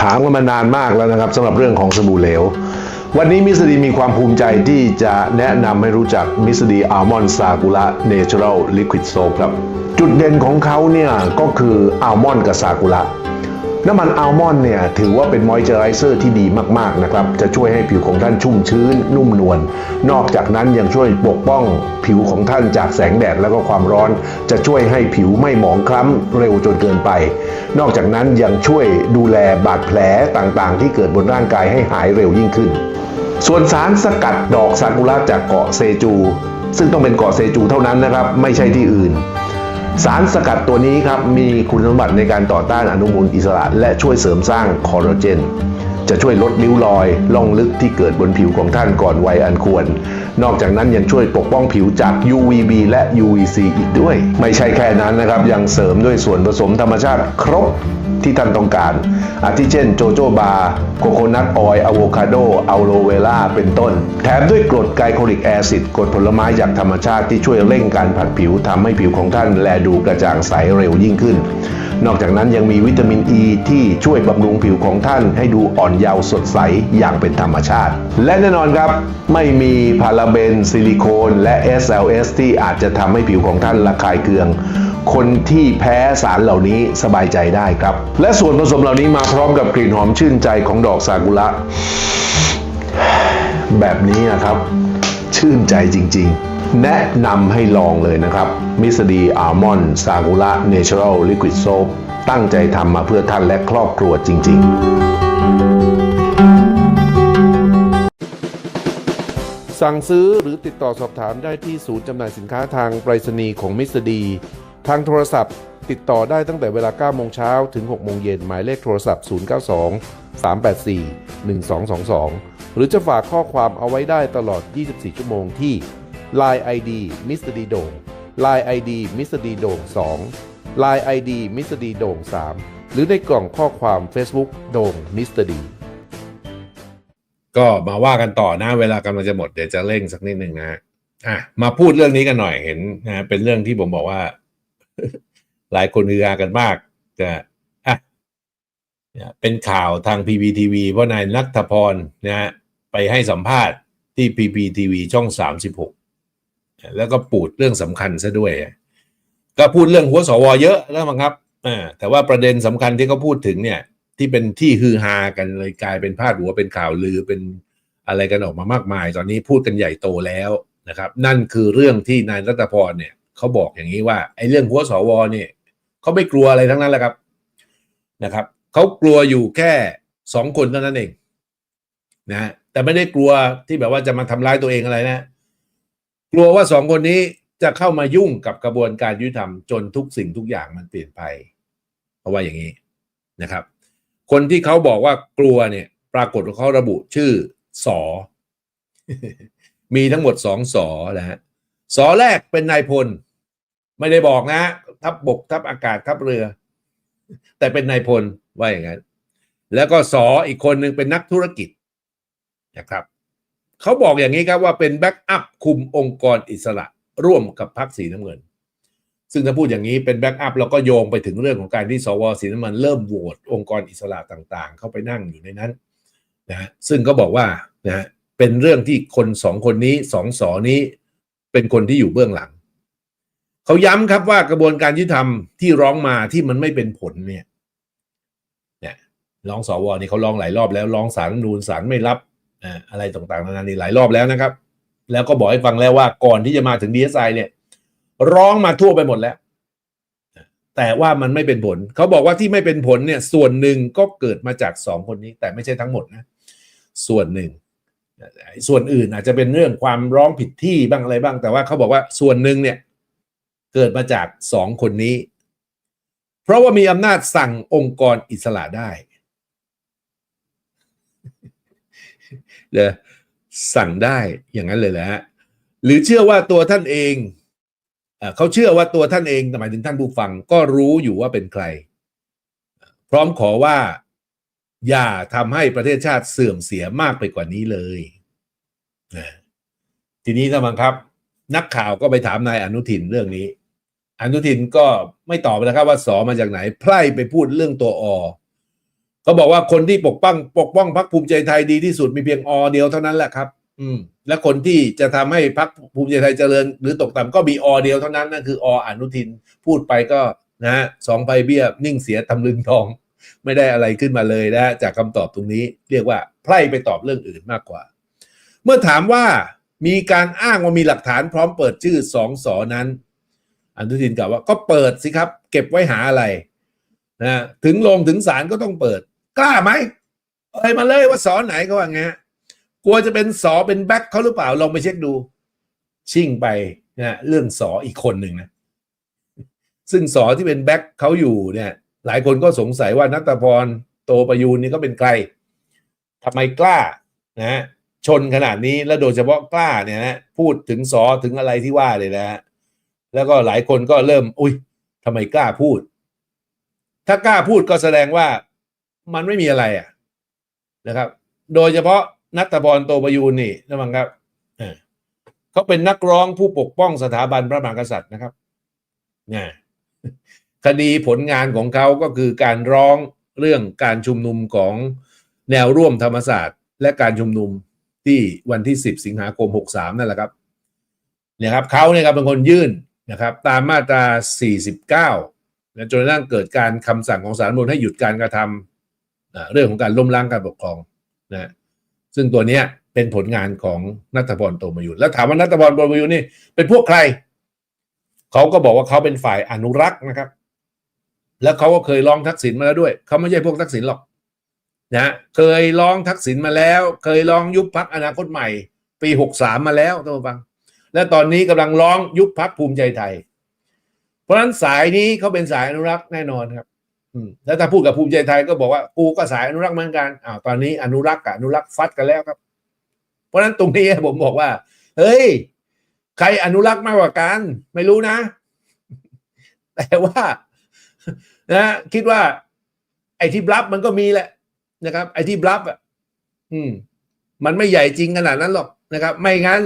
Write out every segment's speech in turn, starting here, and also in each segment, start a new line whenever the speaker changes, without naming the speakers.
ถามกันมานานมากแล้วนะครับสำหรับเรื่องของสบู่เหลว วันนี้มิสดีมีความภูมิใจที่จะแนะนำให้รู้จักมิสดีอัลมอนด์ซากุระเนเชอรัลลิควิดโซครับ จุดเด่นของเขาเนี่ยก็คืออัลมอนด์กับซากุระ น้ำมันอัลมอนด์เนี่ยถือว่าเป็นมอยเจอไรเซอร์ที่ดีมากๆนะครับ จะช่วยให้ผิวของท่านชุ่มชื้น นุ่มนวล นอกจากนั้นยังช่วยปกป้องผิวของท่านจากแสงแดดแล้วก็ความร้อน จะช่วยให้ผิวไม่หมองคล้ำเร็วจนเกินไป นอกจากนั้นยังช่วยดูแลบาดแผลต่างๆ ที่เกิดบนร่างกายให้หายเร็วยิ่งขึ้น ส่วนสารสกัดดอกซากุระจากเกาะเซจู ซึ่งต้องเป็นเกาะเซจูเท่านั้นนะครับ ไม่ใช่ที่อื่น สารสกัดตัวนี้ครับมีคุณสมบัติในการต่อต้านอนุมูลอิสระ และช่วยเสริมสร้างคอลลาเจน จะช่วยลดริ้วรอยล่องลึกที่เกิดบนผิวของท่านก่อนวัยอันควร นอกจากนั้นยังช่วยปกป้องผิวจาก UVB และ UVC อีกด้วย ไม่ใช่แค่นั้นนะครับ ยังเสริมด้วยส่วนผสมธรรมชาติครบที่ท่านต้องการ อาทิเช่นโจโจบาโคโคนัทออยล์อะโวคาโดอัลโลเวล่าเป็นต้น แถมด้วยกรดไกลโคลิกแอซิดกรดผลไม้จากธรรมชาติที่ช่วยเร่งการผัดผิวทำให้ผิวของท่านแลดูกระจ่างใสเร็วยิ่งขึ้น นอกจากนั้นยังมีวิตามินอ e ีที่ช่วยบำรุงผิวของท่านให้ดูอ่อนเยาว์สดใสอย่างเป็นธรรมชาติ และแน่นอนครับ ไม่มีพาราเบน ซิลิโคน และ SLS ที่อาจจะทำให้ผิวของท่านระคายเคือง คนที่แพ้สารเหล่านี้สบายใจได้ครับ และส่วนผสมเหล่านี้มาพร้อมกับกลิ่นหอมชื่นใจของดอกซากุระแบบนี้นะครับ ชื่นใจจริง ๆ แนะนำให้ลองเลยนะครับมิสดีอัลมอนด์ซากุระเนเชอรัลลิควิดโซปตั้งใจทำมาเพื่อท่านและครอบครัวจริง ๆ
สั่งซื้อหรือติดต่อสอบถามได้ที่ศูนย์จำหน่ายสินค้าทางไปรษณีย์ของมิสดี ทางโทรศัพท์ ติดต่อได้ตั้งแต่เวลา9โมงเช้าถึง6โมงเย็นหมายเลขโทรศัพท์ 092 384 1222 หรือจะฝากข้อความเอาไว้ได้ตลอด 24 ชั่วโมงที่ Line ID มิสเตอร์ดีโด่ง Line ID มิสเตอร์ดีโด่ง2 Line ID มิสเตอร์ดีโด่ง3 หรือในกล่องข้อความ Facebook โด่งมิสเตอร์ดี
ก็มาว่ากันต่อนะเวลากำลังจะหมดเดี๋ยวจะเร่งสักนิดหนึ่งนะอะมาพูดเรื่องนี้กันหน่อยเห็นนะเป็นเรื่องที่ผมบอกว่า หลายคนฮือฮากันมากจะอะเนี่ยเป็นข่าวทาง PPTV เพราะนายนัทพรนะฮะไปให้สัมภาษณ์ที่ PPTV ช่อง 36 แล้วก็ปูดเรื่องสำคัญซะด้วย ก็พูดเรื่องหัวสวเยอะแล้วมั้งครับแต่ว่าประเด็นสำคัญที่เขาพูดถึงเนี่ย ที่เป็นที่ฮือฮากันเลยกลายเป็นพาดหัวเป็นข่าวลือเป็นอะไรกันออกมามากมาย ตอนนี้พูดกันใหญ่โตแล้วนะครับ นั่นคือเรื่องที่นายรัตพรเนี่ยเขาบอกอย่างนี้ว่าไอ้เรื่องหัวสวเนี่ยเขาไม่กลัวอะไรทั้งนั้นแหละครับนะครับเขากลัวอยู่แค่สองคนเท่านั้นเองนะแต่ไม่ได้กลัวที่แบบว่าจะมาทำร้ายตัวเองอะไรนะ กลัวว่าสองคนนี้จะเข้ามายุ่งกับกระบวนการยุติธรรมจนทุกสิ่งทุกอย่างมันเปลี่ยนไปเพราะว่าอย่างนี้นะครับ คนที่เขาบอกว่ากลัวเนี่ย ปรากฏว่าเขาระบุชื่อสอ มีทั้งหมดสองสอนะฮะสอแรกเป็นนายพล ไม่ได้บอกนะ ทับบกทัพอากาศทัพเรือ แต่เป็นนายพลว่าอย่างนั้นแล้วก็สออีกคนหนึ่งเป็นนักธุรกิจนะครับ เขาบอกอย่างนี้ครับว่าเป็นแบ็กอัพคุมองค์กรอิสระร่วมกับพรรคสีน้ำเงิน ซึ่งถ้าพูดอย่างนี้เป็นแบ็กอัพเราก็โยงไปถึงเรื่องของการที่สวสีน้ำมันเริ่มโหวตองค์กรอิสระต่างๆ เข้าไปนั่งอยู่ในนั้นนะซึ่งก็บอกว่านะเป็นเรื่องที่คนสองคนนี้สองสอนี้เป็นคนที่อยู่เบื้องหลัง เขาย้ำครับว่ากระบวนการยุติธรรมที่ร้องมาที่มันไม่เป็นผลเนี่ยเนี่ยร้องสวนี่เขาร้องหลายรอบแล้วร้องสารนูนสารไม่รับ อะไรต่างๆนานานี่หลายรอบแล้วนะครับ แล้วก็บอกให้ฟังแล้วว่าก่อนที่จะมาถึงดีเอสไอเนี่ย ร้องมาทั่วไปหมดแล้ว แต่ว่ามันไม่เป็นผล เขาบอกว่าที่ไม่เป็นผลเนี่ย ส่วนหนึ่งก็เกิดมาจากสองคนนี้ แต่ไม่ใช่ทั้งหมดนะ ส่วนหนึ่ง ส่วนอื่นอาจจะเป็นเรื่องความร้องผิดที่บ้างอะไรบ้าง แต่ว่าเขาบอกว่าส่วนหนึ่งเนี่ย เกิดมาจากสองคนนี้ เพราะว่ามีอำนาจสั่งองค์กรอิสระได้ เลยสั่งได้อย่างนั้นเลยแหละหรือเชื่อว่าตัวท่านเองเขาเชื่อว่าตัวท่านเองหมายถึงท่านผู้ฟังก็รู้อยู่ว่าเป็นใคร พร้อมขอว่าอย่าทำให้ประเทศชาติเสื่อมเสียมากไปกว่านี้เลยทีนี้ท่านบังครับ นักข่าวก็ไปถามนายอนุทินเรื่องนี้ อนุทินก็ไม่ตอบนะครับว่าสอมาจากไหนไพร่ไปพูดเรื่องตัวอ เขาบอกว่าคนที่ปกป้องปกป้องพรรคภูมิใจไทยดีที่สุดมีเพียงอเดียวเท่านั้นแหละครับ อืม และคนที่จะทำให้พรรคภูมิใจไทยเจริญ หรือตกต่ำก็มีอเดียวเท่านั้นนั่นคือออนุทินพูดไปก็นะฮะสองใบเบี้ยนิ่งเสียตำลึงทอง ไม่ได้อะไรขึ้นมาเลยนะฮะจากคำตอบตรงนี้เรียกว่าไพร่ไปตอบเรื่องอื่นมากกว่า เมื่อถามว่ามีการอ้างว่ามีหลักฐานพร้อมเปิดชื่อสองสอนั้นอนุทินกล่าวว่าก็เปิดสิครับ เก็บไว้หาอะไรนะถึงลงถึงศาลก็ต้องเปิด กล้าไหมเอ่ยมาเลยว่าสอไหนเขาว่าไงกลัวจะเป็นสอเป็นแบ็คเขาหรือเปล่าลองไปเช็คดู ชิ่งไปนะเรื่องสออีกคนหนึ่งนะ ซึ่งสอที่เป็นแบ็คเขาอยู่เนี่ย หลายคนก็สงสัยว่านัตพรโตประยูนนี่ก็เป็นใครทำไมกล้านะชนขนาดนี้แล้วโดยเฉพาะกล้าเนี่ยนะพูดถึงสอถึงอะไรที่ว่าเลยนะฮะแล้วก็หลายคนก็เริ่ม อุ้ยทำไมกล้าพูด ถ้ากล้าพูดก็แสดงว่า มันไม่มีอะไรอะนะครับ โดยเฉพาะนัตพรโตประยูนนี่นะมังครับเขาเป็นนักร้องผู้ปกป้องสถาบันพระมหากษัตริย์นะครับนี่คดีผลงานของเขาก็คือการร้องเรื่องการชุมนุมของแนวร่วมธรรมศาสตร์ และการชุมนุมที่วันที่ 10 สิงหาคม 63 นั่นแหละครับเนี่ยครับเขาเนี่ยครับเป็นคนยื่นนะครับ ตามมาตรา 49นะจนกระทั่งเกิดการคำสั่งของศาลรัฐธรรมนูญให้หยุดการกระทำ เรื่องของการล้มล้างการปกครองนะซึ่งตัวเนี้ยเป็นผลงานของนัทพรโตมยุทธแล้วถามว่านัทพรโตมยุทธนี่เป็นพวกใคร เขาก็บอกว่าเขาเป็นฝ่ายอนุรักษ์นะครับ แล้วเขาก็เคยร้องทักษิณมาแล้วด้วย เขาไม่ใช่พวกทักษิณหรอกนะเคยร้องทักษิณมาแล้ว เคยร้องยุบพักอนาคตใหม่ ปีหกสามมาแล้วท่านผู้ฟัง และตอนนี้กำลังร้องยุบพักภูมิใจไทย เพราะฉะนั้นสายนี้เขาเป็นสายอนุรักษ์แน่นอนครับ แล้วถ้าพูดกับภูมิใจไทยก็บอกว่ากูก็สายอนุรักษ์เหมือนกันอ้าวตอนนี้อนุรักษ์กับอนุรักษ์ฟัดกันแล้วครับ เพราะฉะนั้นตรงนี้ผมบอกว่า เฮ้ย ใครอนุรักษ์มากกว่ากัน ไม่รู้นะ แต่ว่านะคิดว่า ไอ้ที่บลับมันก็มีแหละนะครับ ไอ้ที่บลับอะอืม มันไม่ใหญ่จริงขนาดนั้นหรอกนะครับ ไม่งั้น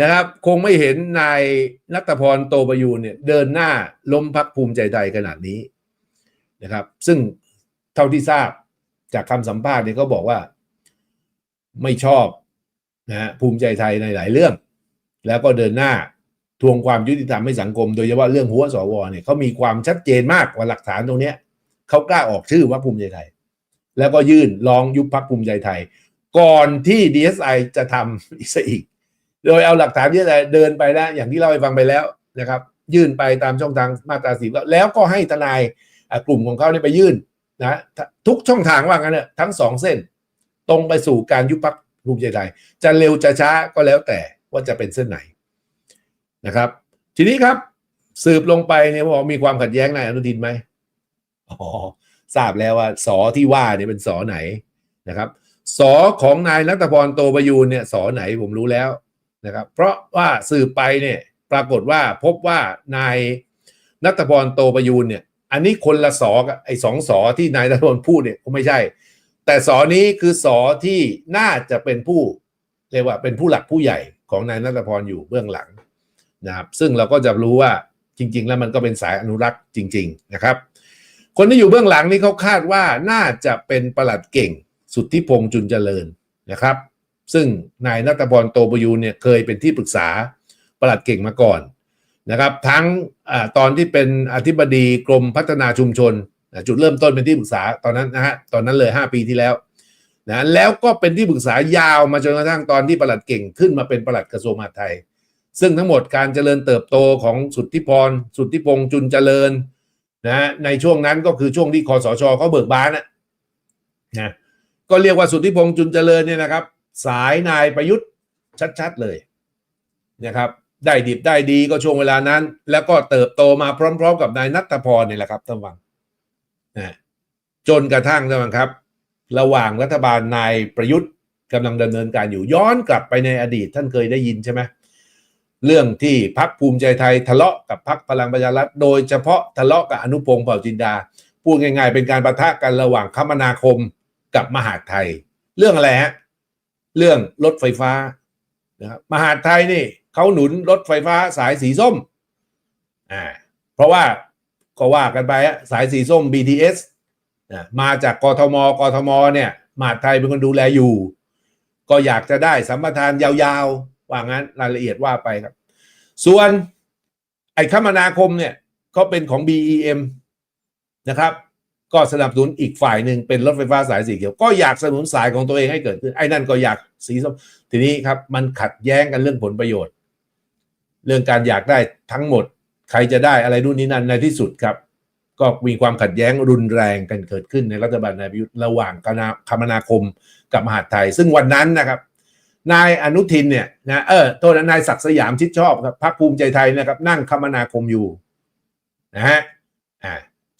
นะครับ คงไม่เห็นนายนัตพรโตประยูนเนี่ย เดินหน้าล้มพักภูมิใจไทยขนาดนี้ นะครับ ซึ่งเท่าที่ทราบจากคำสัมภาษณ์เนี่ยก็บอกว่าไม่ชอบนะฮะภูมิใจไทยในหลายเรื่อง แล้วก็เดินหน้าทวงความยุติธรรมให้สังคม โดยเฉพาะเรื่องหัวสวเนี่ยเขามีความชัดเจนมากกว่าหลักฐานตรงเนี้ยเขากล้าออกชื่อว่าภูมิใจไทย แล้วก็ยื่นร้องยุบพักภูมิใจไทย ก่อนที่ DSI จะทำอีกซะอีก โดยเอาหลักฐานที่อะไรเดินไปแล้วอย่างที่เล่าให้ฟังไปแล้วนะครับ ยื่นไปตามช่องทางมาตราสีแล้วก็ให้ทนาย กลุ่มของเขาเนี่ยไปยื่นนะทุกช่องทางว่างั้นเนี่ยทั้งสองเส้น ตรงไปสู่การยุบพักภูมิใจไทย จะเร็วจะช้าก็แล้วแต่ว่าจะเป็นเส้นไหนนะครับ ทีนี้ครับสืบลงไปเนี่ยบอกมีความขัดแย้งนายอนุทินไหมอ๋อทราบแล้วว่าสอที่ว่าเนี่ยเป็นสอไหนนะครับสอของนายนัทพรโตประยูนเนี่ยสอไหนผมรู้แล้วนะครับ เพราะว่าสืบไปเนี่ยปรากฏว่าพบว่านายนัทพรโตประยูนเนี่ย อันนี้คนละสอไอ้สองสอที่นายนัทพรพูดเนี่ยก็ไม่ใช่ แต่สอนี้คือสอที่น่าจะเป็นผู้เรียกว่าเป็นผู้หลักผู้ใหญ่ของนายนัทพรอยู่เบื้องหลังนะครับ ซึ่งเราก็จะรู้ว่าจริง ๆ แล้วมันก็เป็นสายอนุรักษ์จริง ๆ นะครับ คนที่อยู่เบื้องหลังนี่เขาคาดว่าน่าจะเป็นประหลัดเก่งสุทธิพงษ์จุนเจริญนะครับ ซึ่งนายนัตพรโตประยูนเนี่ยเคยเป็นที่ปรึกษาประหลัดเก่งมาก่อน นะครับทั้งอตอนที่เป็นอธิบดีกรมพัฒนาชุมชน จุดเริ่มต้นเป็นที่ปรึกษาตอนนั้นนะฮะตอนนั้นเลย 5 ปีที่แล้วนะแล้วก็เป็นที่ปรึกษายาวมาจนกระทั่งตอนที่ประหลัดเก่งขึ้นมาเป็นประหลัดกระทรวงมหาดไทย ซึ่งทั้งหมดการเจริญเติบโตของสุทธิพร สุทธิพงษ์จุนเจริญนะในช่วงนั้นก็คือช่วงที่คอสชเขาเบิกบานนะนะก็เรียกว่าสุทธิพงษ์จุนเจริญเนี่ยนะครับ สายนายประยุทธ์ชัดๆเลยนะครับ ได้ดิบได้ดีก็ช่วงเวลานั้น แล้วก็เติบโตมาพร้อม ๆ กับนายนัทพรนี่แหละครับท่านฟังนะจนกระทั่งท่านฟังครับ ระหว่างรัฐบาลนายประยุทธ์กำลังดำเนินการอยู่ย้อนกลับไปในอดีตท่านเคยได้ยินใช่ไหมเรื่องที่พักภูมิใจไทยทะเลาะกับพักพลังประชารัฐโดยเฉพาะทะเลาะกับอนุพงศ์เผ่าจินดา พูดง่ายๆ เป็นการประทะกันระหว่างคมนาคมกับมหาไทย เรื่องอะไรฮะเรื่องรถไฟฟ้านะครับมหาไทยนี่ เขาหนุนรถไฟฟ้าสายสีส้มอ่าเพราะว่าก็ว่ากันไปอะสายสีส้ม BTS นะมาจากกทมกทมเนี่ยมหาดไทยเป็นคนดูแลอยู่ ก็อยากจะได้สัมปทานยาวๆ ว่างั้นรายละเอียดว่าไปครับ ส่วนไอ้คมนาคมเนี่ยก็เป็นของ BEM นะครับ ก็สนับสนุนอีกฝ่ายหนึ่งเป็นรถไฟฟ้าสายสีเขียว ก็อยากสนับสนุนสายของตัวเองให้เกิดขึ้นไอ้นั่นก็อยากสีส้มทีนี้ครับมันขัดแย้งกันเรื่องผลประโยชน์ เรื่องการอยากได้ทั้งหมด ใครจะได้อะไรนู่นนี่นั่นในที่สุดครับ ก็มีความขัดแย้งรุนแรงกันเกิดขึ้นในรัฐบาลนายประยุทธ์ระหว่างคณะคมนาคมกับมหาดไทย ซึ่งวันนั้นนะครับนายอนุทินเนี่ยนะเออโทษนะนายศักดิ์สยามชิดชอบครับพรรคภูมิใจไทยนะครับ นั่งคมนาคมอยู่นะฮะอ่า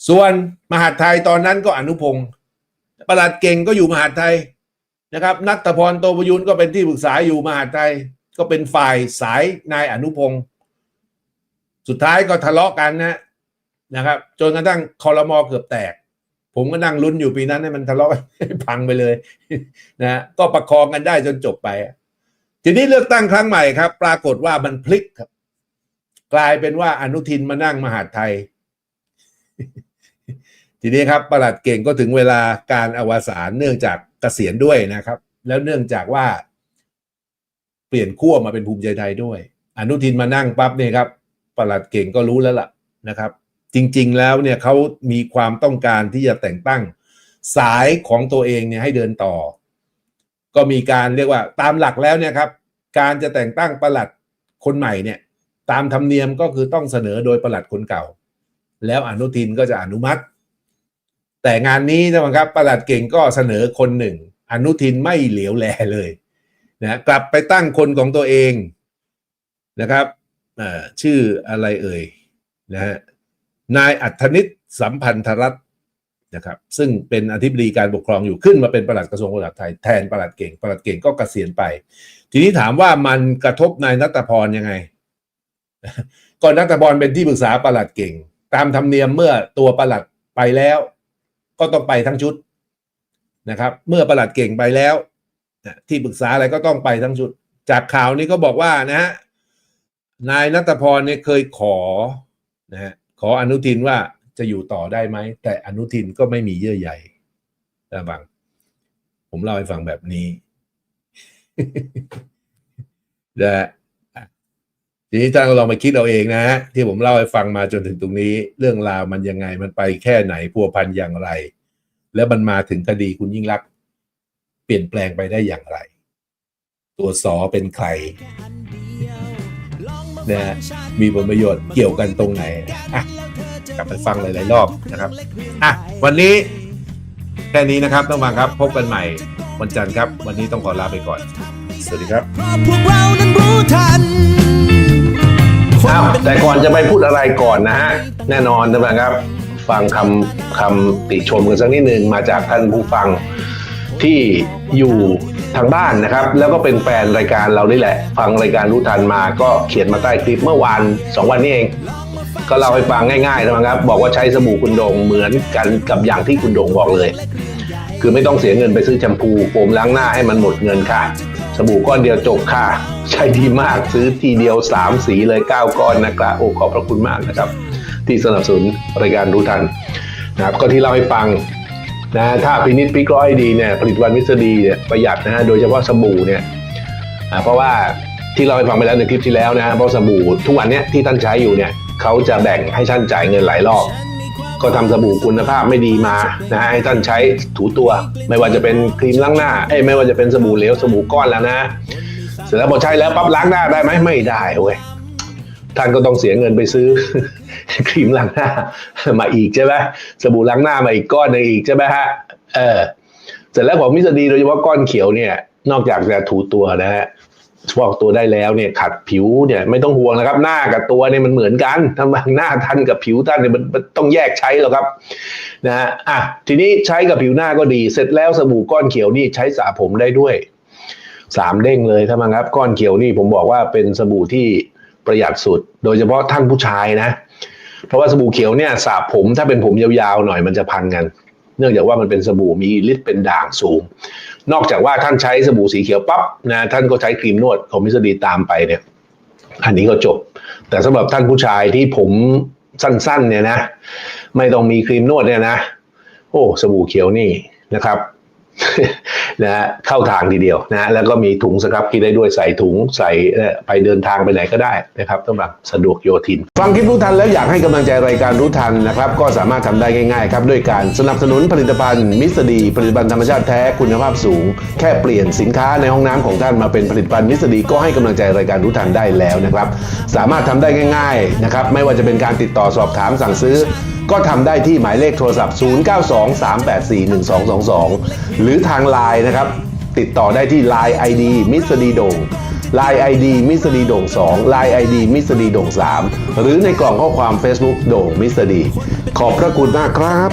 ส่วนมหาดไทยตอนนั้นก็อนุพงศ์ประหลัดเก่งก็อยู่มหาดไทยนะครับ นัทพรโตประยุนก็เป็นที่ปรึกษาอยู่มหาดไทย ก็เป็นฝ่ายสายนายอนุพงศ์สุดท้ายก็ทะเลาะกันนะนะครับ จนกระทั่งคอรมอเกือบแตก ผมก็นั่งลุ้นอยู่ปีนั้นให้มันทะเลาะพังไปเลยนะก็ประคองกันได้จนจบไป ทีนี้เลือกตั้งครั้งใหม่ครับ ปรากฏว่ามันพลิกครับ กลายเป็นว่าอนุทินมานั่งมหาดไทย ทีนี้ครับประหลัดเก่งก็ถึงเวลาการอวสานเนื่องจากเกษียณด้วยนะครับ แล้วเนื่องจากว่า เปลี่ยนขั้วมาเป็นภูมิใจไทยด้วย อนุทินมานั่งปั๊บเนี่ยครับประหลัดเก่งก็รู้แล้วล่ะนะครับ จริงๆแล้วเนี่ยเขามีความต้องการที่จะแต่งตั้งสายของตัวเองเนี่ยให้เดินต่อ ก็มีการเรียกว่าตามหลักแล้วเนี่ยครับ การจะแต่งตั้งประหลัดคนใหม่เนี่ย ตามธรรมเนียมก็คือต้องเสนอโดยประหลัดคนเก่า แล้วอนุทินก็จะอนุมัติ แต่งานนี้นะครับประหลัดเก่งก็เสนอคนหนึ่ง อนุทินไม่เหลียวแลเลย นะกลับไปตั้งคนของตัวเองนะครับชื่ออะไรเอ่ยนะฮะนายอัธนิตสัมพันธรัตน์นะครับซึ่งเป็นอธิบดีการปกครองอยู่ขึ้นมาเป็นประหลัดกระทรวงกลาโหมไทยแทนประหลัดเก่งประหลัดเก่งก็เกษียณไป ทีนี้ถามว่ามันกระทบนายนัตพรยังไง ก่อนนัตพรเป็นที่ปรึกษาประหลัดเก่ง ตามธรรมเนียมเมื่อตัวประหลัดไปแล้ว ก็ต้องไปทั้งชุดนะครับ เมื่อประหลัดเก่งไปแล้ว ที่ปรึกษาอะไรก็ต้องไปทั้งชุด จากข่าวนี้ก็บอกว่านะฮะนายนัตพรเนี่ยเคยขอนะฮะขออนุทินว่าจะอยู่ต่อได้ไหม แต่อนุทินก็ไม่มีเยื่อใยนะบัง ผมเล่าให้ฟังแบบนี้นะทีนี้ท่านก็ลองไปคิดเอาเองนะฮะที่ผมเล่าให้ฟังมาจนถึงตรงนี้ เรื่องราวมันยังไงมันไปแค่ไหนพัวพันอย่างไร แล้วมันมาถึงคดีคุณยิ่งรักษณ์ เปลี่ยนแปลงไปได้อย่างไร ตัวสอเป็นใครนะฮะมีผลประโยชน์เกี่ยวกันตรงไหนอะกลับไปฟังหลาย ๆ รอบนะครับอะวันนี้แค่นี้นะครับต้องมาครับพบกันใหม่วันจันทร์ครับ วันนี้ต้องขอลาไปก่อน สวัสดีครับ
เพราะพวกเรานั้นรู้ทัน
อ้าวแต่ก่อนจะไปพูดอะไรก่อนนะฮะแน่นอนนะครับ ฟังคำคำติชมกันสักนิดหนึ่งมาจากท่านผู้ฟัง ที่อยู่ทางบ้านนะครับ แล้วก็เป็นแฟนรายการเรานี่แหละ ฟังรายการรู้ทันมาก็เขียนมาใต้คลิปเมื่อวานสองวันนี้เอง ก็เล่าให้ฟังง่ายๆนะครับ บอกว่าใช้สบู่คุณโดงเหมือนกันกับอย่างที่คุณโดงบอกเลย คือไม่ต้องเสียเงินไปซื้อแชมพูโฟมล้างหน้าให้มันหมดเงินค่ะ สบู่ก้อนเดียวจบค่ะ ใช้ดีมากซื้อทีเดียว 3 สีเลย 9 ก้อนนะครับโอ้ขอบพระคุณมากนะครับ ที่สนับสนุนรายการรู้ทันนะครับก็ที่เล่าให้ฟัง นะถ้าพินิจพิเคราะห์ให้ดีเนี่ยผลิตภัณฑ์มิสเตอร์ดีเนี่ยประหยัดนะฮะโดยเฉพาะสบู่เนี่ยเพราะว่าที่เราไปฟังไปแล้วในคลิปที่แล้วนะฮะเพราะสบู่ทุกวันเนี้ยที่ท่านใช้อยู่เนี่ยเขาจะแบ่งให้ท่านจ่ายเงินหลายรอบ ก็ทำสบู่คุณภาพไม่ดีมานะฮะให้ท่านใช้ถูตัว ไม่ว่าจะเป็นครีมล้างหน้าเอ้ไม่ว่าจะเป็นสบู่เหลวสบู่ก้อนแล้วนะ เสร็จแล้วพอใช้แล้วปั๊บล้างหน้าได้ไหมไม่ได้เว้ยท่านก็ต้องเสียเงินไปซื้อ ครีมล้างหน้ามาอีกใช่ไหมสบู่ล้างหน้ามาอีกก้อนหนึงอีกใช่ไหมฮะเออเสร็จแล้วของมิสดีโดยเฉพาะก้อนเขียวเนี่ย นอกจากจะถูตัวนะฮะฟอกตัวได้แล้วเนี่ยขัดผิวเนี่ยไม่ต้องห่วงนะครับ หน้ากับตัวเนี่ยมันเหมือนกันทำไมหน้าท่านกับผิวท่านเนี่ยมันต้องแยกใช้หรอกครับนะฮะอะทีนี้ใช้กับผิวหน้าก็ดี เสร็จแล้วสบู่ก้อนเขียวนี่ใช้สระผมได้ด้วยสามเด้งเลยถ้ามังครับ ก้อนเขียวนี่ผมบอกว่าเป็นสบู่ที่ประหยัดสุด โดยเฉพาะท่านผู้ชายนะ เพราะว่าสบู่เขียวเนี่ยสระผมถ้าเป็นผมยาวๆหน่อยมันจะพันกัน เนื่องจากว่ามันเป็นสบู่มีฤทธิ์เป็นด่างสูง นอกจากว่าท่านใช้สบู่สีเขียวปั๊บนะท่านก็ใช้ครีมนวดของมิสเตอร์ดีตามไปเนี่ยอันนี้ก็จบ แต่สำหรับท่านผู้ชายที่ผมสั้นๆเนี่ยนะ ไม่ต้องมีครีมนวดเนี่ยนะ
โอ้สบู่เขียวนี่นะครับ นะฮะเข้าทางทีเดียวนะฮะแล้วก็มีถุงสครับกินได้ด้วยใส่ถุงใส่ไปเดินทางไปไหนก็ได้นะครับสำหรับสะดวกโยทิน ฟังคลิปรู้ทันแล้วอยากให้กำลังใจรายการรู้ทันนะครับ ก็สามารถทำได้ง่ายๆครับด้วยการสนับสนุนผลิตภัณฑ์มิสดีผลิตภัณฑ์ธรรมชาติแท้คุณภาพสูง แค่เปลี่ยนสินค้าในห้องน้ำของท่านมาเป็นผลิตภัณฑ์มิสดีก็ให้กำลังใจรายการรู้ทันได้แล้วนะครับ สามารถทำได้ง่าย ๆนะครับ ไม่ว่าจะเป็นการติดต่อสอบถามสั่งซื้อก็ทำได้ที่หมายเลขโทรศัพท์ 0923841222 หรือทางไลน์นะครับ ติดต่อได้ที่ Line ID มิสดีโด่ง Line ID มิสดีโด่ง2 Line ID มิสดีโด่ง3 หรือในกล่องข้อความ Facebook โด่งมิสดี ขอบพระคุณมากครับ